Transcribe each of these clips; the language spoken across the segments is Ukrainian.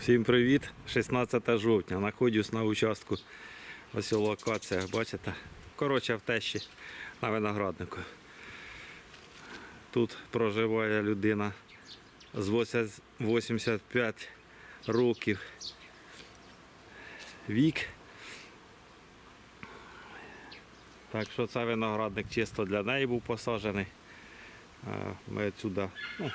Всім привіт! 16 жовтня. Знаходжусь на участку. Ось локація, бачите? Коротше, в тещі на винограднику. Тут проживає людина з 85 років. Вік. Так що це виноградник чисто для неї був посаджений. Ми відсюди, ну,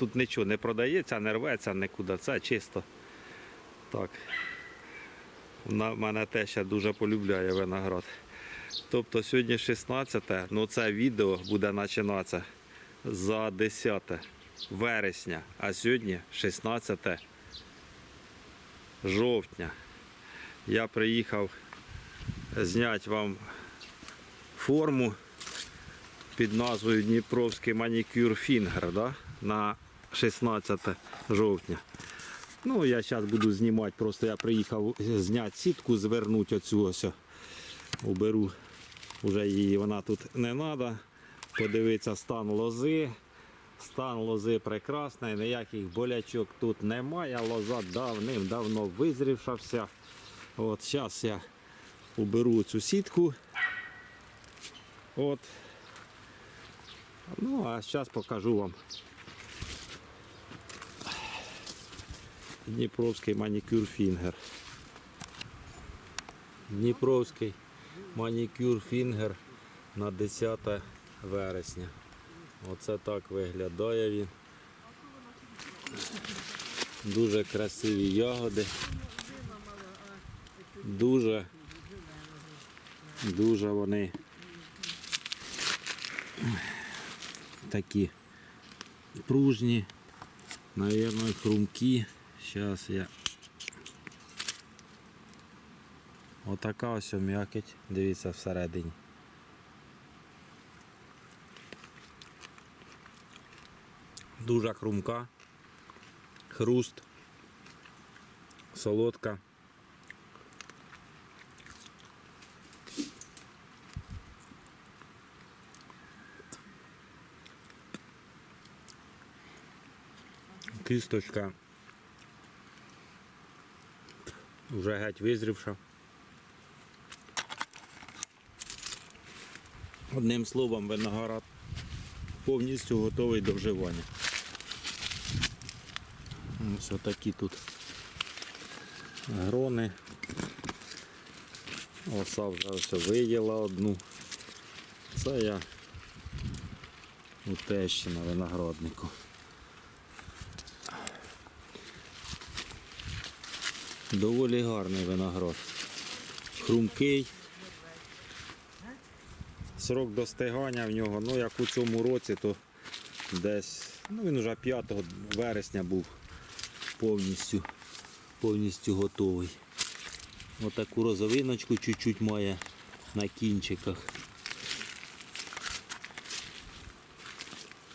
тут нічого не продається, не рветься нікуди. Це чисто. Так. Вона мене теж дуже полюбляє виноград. Тобто сьогодні 16, ну це відео буде починатися за 10 вересня, а сьогодні 16 жовтня. Я приїхав зняти вам форму під назвою Дніпровський манікюр Фінгер да? на 16 жовтня. Ну, я зараз буду знімати, просто я приїхав зняти сітку, звернути оцю ось. Уберу вже її, вона тут не треба. Подивитися стан лози. Стан лози прекрасний, ніяких болячок тут немає. Лоза давним-давно визрівша вся. От зараз я уберу цю сітку. От. Ну, а зараз покажу вам Дніпровський манікюр Фінгер. Дніпровський манікюр Фінгер на 10 вересня. Оце так виглядає він. Дуже красиві ягоди. Дуже, дуже вони такі пружні, навірно, хрумкі. Зараз я. Отака ось м'якоть, дивіться всередині. Дуже хрумка, хруст, солодка. Кісточка вже геть визрівша. Одним словом, виноград повністю готовий до вживання. Ось такі тут грони. Оса вже все виїла одну. Це я у тещі на винограднику. Доволі гарний виноград. Хрумкий. Срок достигання в нього, ну як у цьому році, то десь, ну він вже 5 вересня був повністю, повністю готовий. Отаку розовиночку чуть-чуть має на кінчиках.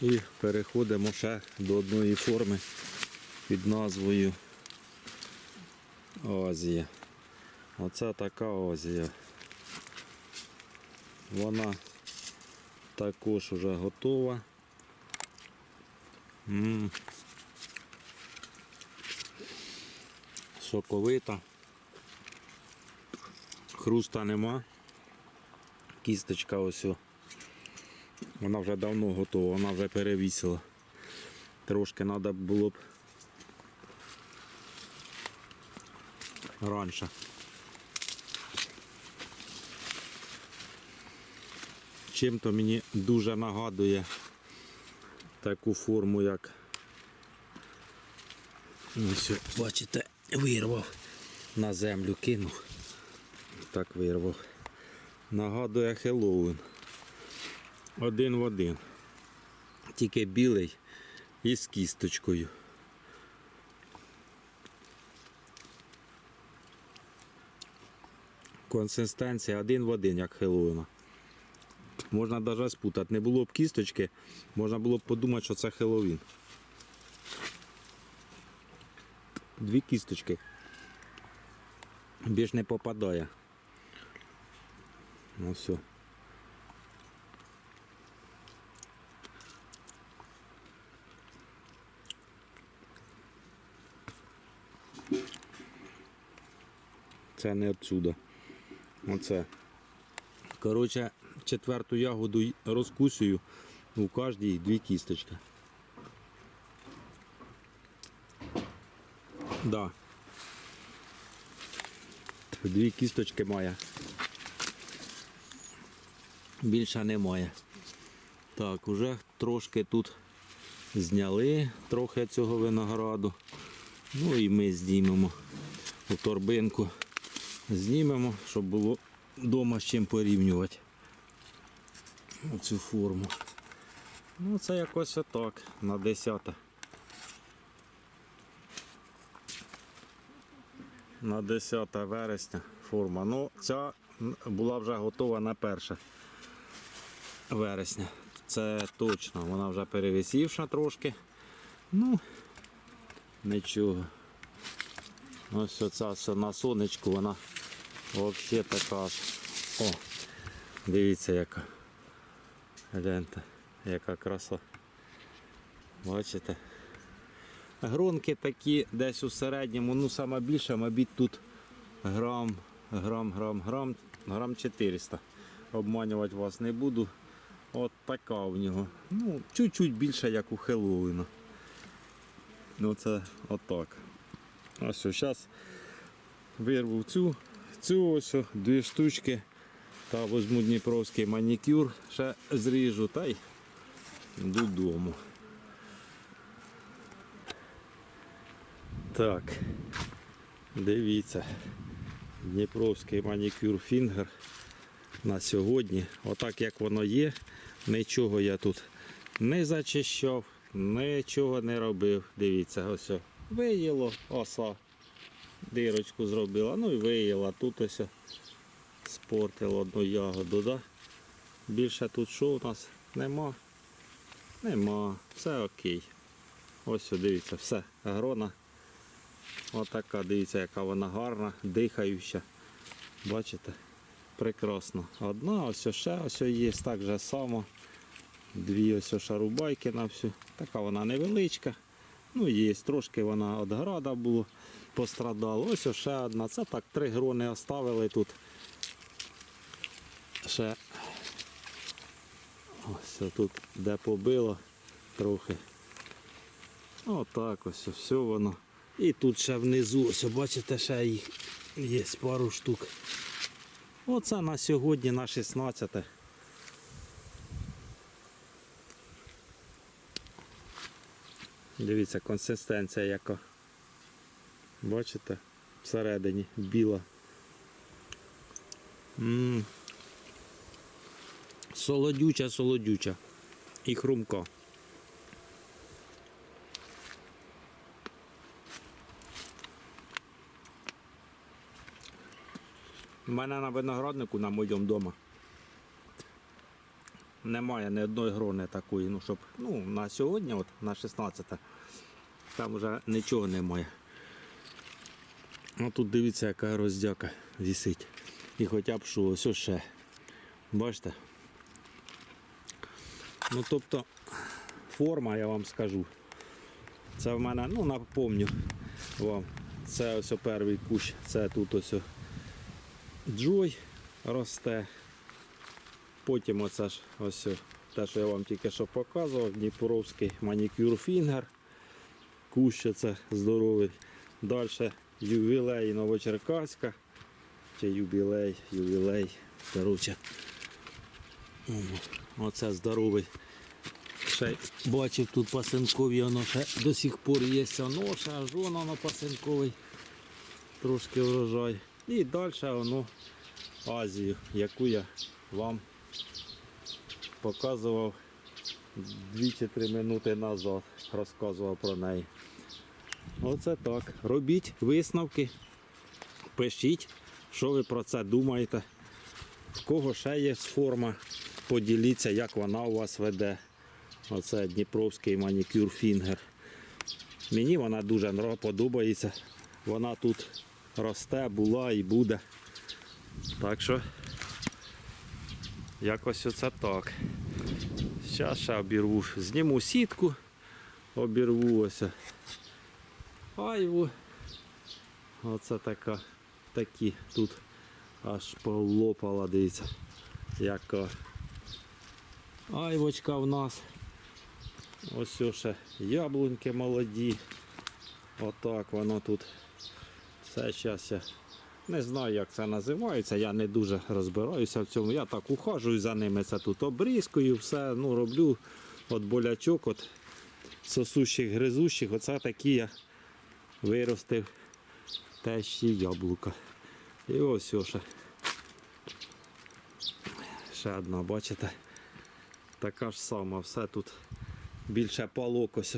І переходимо ще до одної форми під назвою Азія. Оце така Азія. Вона також вже готова. М. Соковита. Хруста нема. Кісточка ось. Вона вже давно готова, вона вже перевісила. Трошки треба було б раніше. Чим-то мені дуже нагадує таку форму, як ось, бачите, вирвав на землю кинув. Так вирвав. Нагадує Хеллоуін. Один в один. Тільки білий і з кісточкою. Консистенція один в один, як Хеллоуіна. Можна навіть спутати. Не було б кісточки, можна було б подумати, що це Хеллоуін. Дві кісточки. Більш не попадає. Ну все. Це не отсюда. Оце. Коротше, четверту ягоду розкусую. У кожній дві кісточки. Да. Дві кісточки має. Більше немає. Так, уже трошки тут зняли трохи цього винограду. Ну і ми знімемо у торбинку. Знімемо, щоб було вдома з чим порівнювати цю форму. Ну, це якось отак, на 10. На 10 вересня форма. Ну, ця була вже готова на 1 вересня. Це точно. Вона вже перевисівша трошки. Ну, нічого. Ось оця все на сонечку, вона взагалі така ж. О, дивіться яка. Гляньте, яка краса. Бачите? Гронки такі десь у середньому, ну саме більше, мабуть, тут грам, грам, грам, грам, грам 400. Обманювати вас не буду. От така у нього. Ну, чуть-чуть більше, як у Хеллоуіна. Ну це отак. Ось зараз вирву цю, цю ось дві штучки та візьму дніпровський манікюр, ще зріжу та й додому. Так, дивіться, Дніпровський манікюр фінгер на сьогодні. Отак як воно є, нічого я тут не зачищав, нічого не робив. Дивіться, ось виїло оса, дирочку зробила, ну і виїла. Тут ось о, спортило одну ягоду. Да? Більше тут що у нас нема? Нема, все окей. Ось дивіться, все, грона. Отака, дивіться, яка вона гарна, дихаюча. Бачите? Прекрасно. Одна, ось ще ось є, так же само. Дві ось шарубайки на всю. Така вона невеличка. Ну, є, трошки вона від града було пострадала. Ось ще одна. Це так, три грони оставили тут. Ще ось тут де побило трохи. Отак ось все воно. І тут ще внизу, ось бачите, ще їх є пару штук. Оце на сьогодні на 16. Дивіться, консистенція яка. Бачите? Всередині біла. м Солодюча, солодюча. І хрумка. У мене на винограднику на моєму вдома немає ні одної грони такої, ну щоб ну, на сьогодні, от на 16, там вже нічого немає. А тут дивіться, яка роздяка висить. І хоча б що, ось ще. Бачите? Ну тобто форма, я вам скажу. Це в мене, ну напомню вам, це ось перший кущ, це тут ось. Джой росте. Потім оце ж ось те, що я вам тільки що показував, Дніпровський манікюр фінгер. Кущ це здоровий. Далі ювілей Новочеркаська. Чи юбілей, ювілей. Коротше. Оце здоровий. Ще бачив тут пасинкові, воно ще до сих пор є. Воно ще аж воно пасинковий. Трошки врожай. І далі воно Азію, яку я вам показував 2-3 минути назад, розказував про неї. Оце так. Робіть висновки, пишіть, що ви про це думаєте. В кого ще є форма, поділіться, як вона у вас веде. Оце Дніпровський манікюр фінгер. Мені вона дуже подобається. Вона тут росте, була і буде. Так що якось оце так. Зараз ще обірву, зніму сітку, обірву ось айву. Оце така такі. Тут аж полопала, дивіться. Яка айвочка в нас. Ось ще яблуньки молоді. Отак воно тут. Все зараз я не знаю, як це називається. Я не дуже розбираюся в цьому. Я так ухажую за ними. Це тут обрізкою, все ну, роблю от болячок, от сосущих, гризущих. Оце такі я виростив тещі яблука. І ось ще. Ще одна, бачите? Така ж сама, все тут більше палок ось,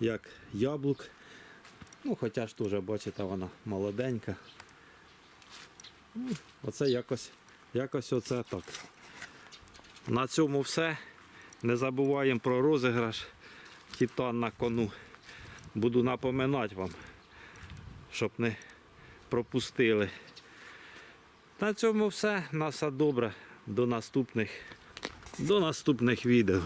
як яблук. Ну, хоча ж теж, бачите, вона молоденька. Оце якось, якось оце так. На цьому все. Не забуваємо про розіграш Титан на кону. Буду напоминати вам, щоб не пропустили. На цьому все. На все добре. До наступних, до наступних відео.